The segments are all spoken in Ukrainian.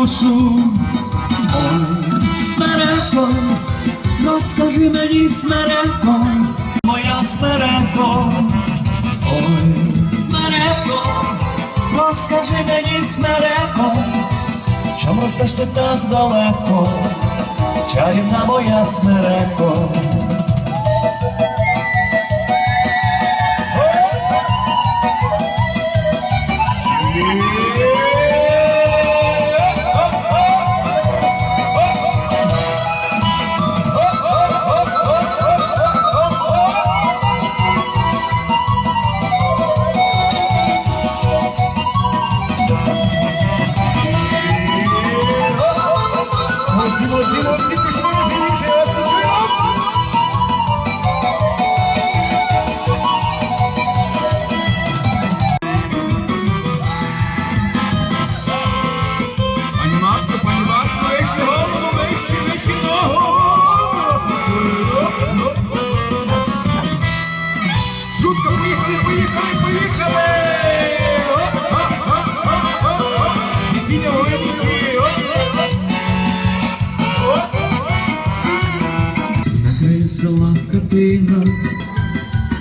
душу. Ой, смереко, розкажи мені смереко, моя смереко. Ой, смереко, розкажи мені смереко, чому ростеш ти так далеко, чарівна моя смереко.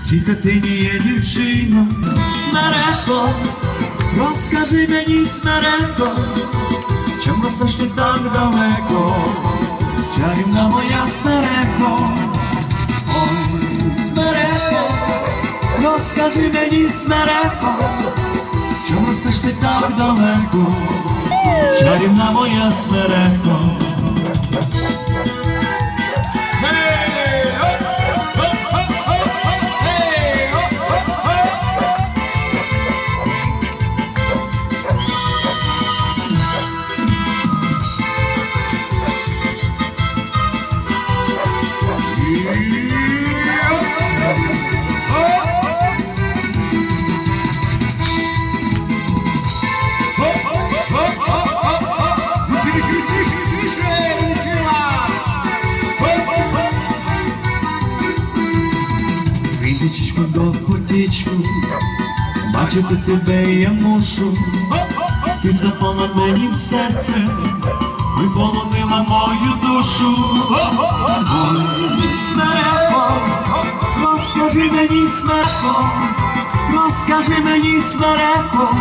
Цій хатині є дівчина. Смереко, розкажи мені, смереко, чим ростеш ти так далеко, чарівна моя смереко. Ой, смереко, розкажи мені, смереко, чим ростеш ти так далеко, чарівна моя смереко. Квіточку до потічку, бачити тебе я мушу, ти запала мені в серце, виполонила мою душу. Смереко, розкажи мені смереко, розкажи мені смереко,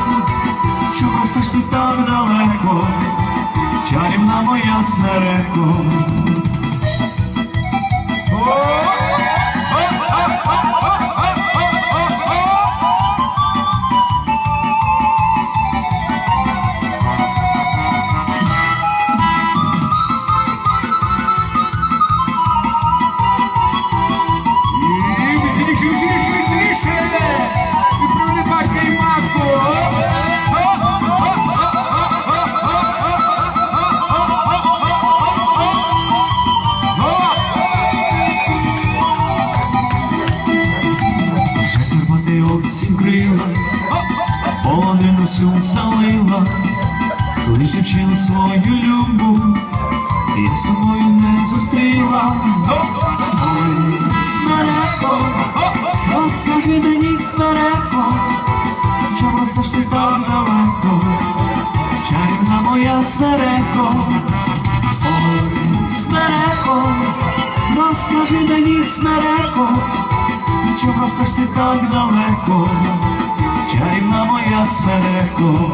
чому сташ ти так далеко, чарівна моя смереко. Осінь крила, полонину всю залила, дівчину свою любу, я собою не зустріла. Ой, смереко, розкажи мені, смереко, чому сташ ти так далеко, чарівна моя смереко. Ой, смереко, розкажи мені, смереко, чого ж ти так далеко, чарівна моя смереко.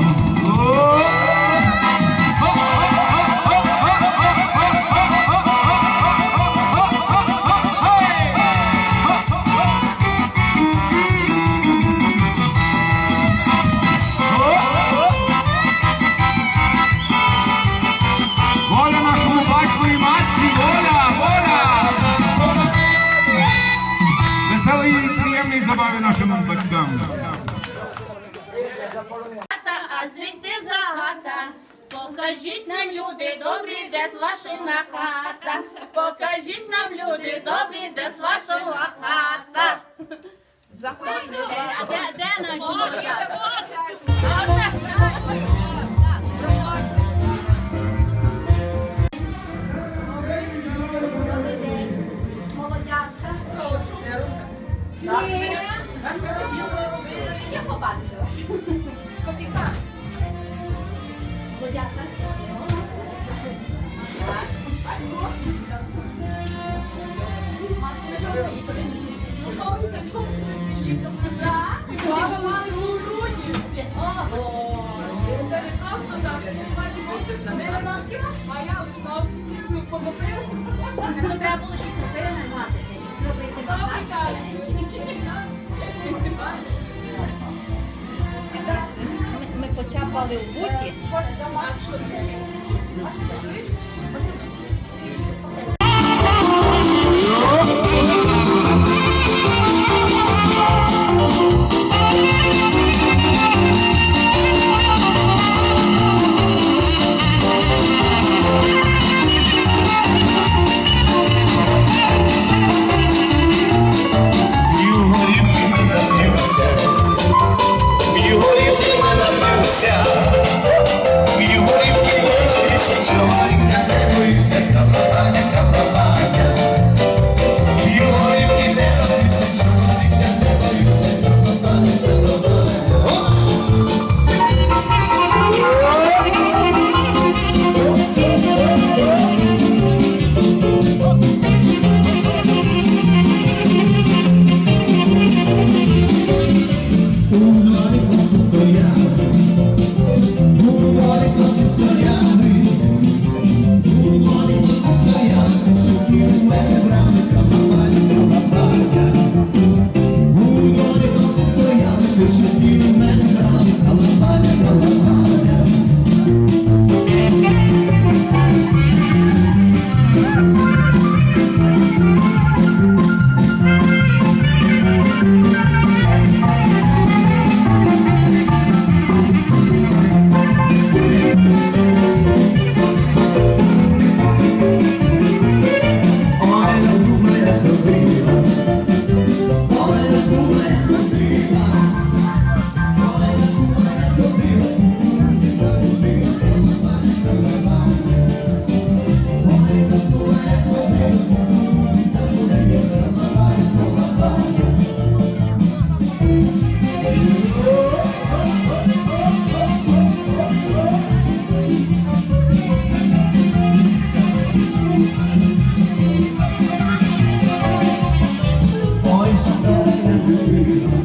Веселої і приємної забави нашим батькам. а звідти загата. Покажіть нам, люди, добрі, де з ваша хата. Покажіть нам, люди, добрі, де з ваша хата. А де, де наші так. Мили ножки, а я лиш. Ну, треба було ще купити нагладити. Зробити Ми почапали в буті. Ой, що